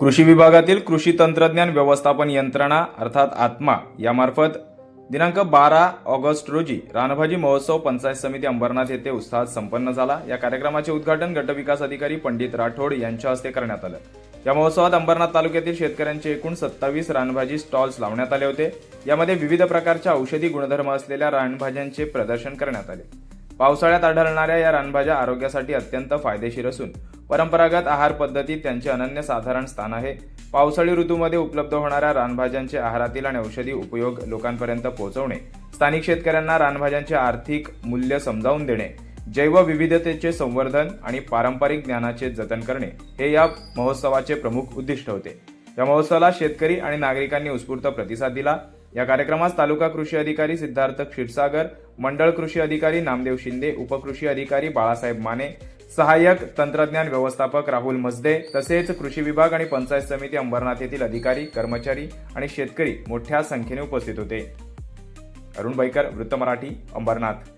कृषी विभागातील कृषी तंत्रज्ञान व्यवस्थापन यंत्रणा अर्थात आत्मा यामार्फत दिनांक बारा ऑगस्ट रोजी रानभाजी महोत्सव पंचायत समिती अंबरनाथ येथे उत्साहात संपन्न झाला. या कार्यक्रमाचे उद्घाटन गटविकास अधिकारी पंडित राठोड यांच्या हस्ते करण्यात आलं. या महोत्सवात अंबरनाथ तालुक्यातील शेतकऱ्यांचे एकूण सत्तावीस रानभाजी स्टॉल्स लावण्यात आले होते. यामध्ये विविध प्रकारच्या औषधी गुणधर्म असलेल्या रानभाज्यांचे प्रदर्शन करण्यात आले. पावसाळ्यात आढळणाऱ्या या रानभाज्या आरोग्यासाठी अत्यंत फायदेशीर असून परंपरागत आहार पद्धतीत त्यांचे अनन्यसाधारण स्थान आहे. पावसाळी ऋतूमध्ये उपलब्ध होणाऱ्या रानभाज्यांचे आहारातील आणि औषधी उपयोग लोकांपर्यंत पोहोचवणे स्थानिक शेतकऱ्यांना रानभाज्यांचे आर्थिक मूल्य समजावून देणे जैवविविधतेचे संवर्धन आणि पारंपरिक ज्ञानाचे जतन करणे हे या महोत्सवाचे प्रमुख उद्दिष्ट होते. या महोत्सवाला शेतकरी आणि नागरिकांनी उत्स्फूर्त प्रतिसाद दिला. या कार्यक्रमास तालुका कृषी अधिकारी सिद्धार्थ क्षीरसागर मंडळ कृषी अधिकारी नामदेव शिंदे उपकृषी अधिकारी बाळासाहेब माने सहाय्यक तंत्रज्ञान व्यवस्थापक राहुल मजदे तसेच कृषी विभाग आणि पंचायत समिती अंबरनाथ येथील अधिकारी कर्मचारी आणि शेतकरी मोठ्या संख्येने उपस्थित होते. अरुण बैकर वृत्त मराठी अंबरनाथ.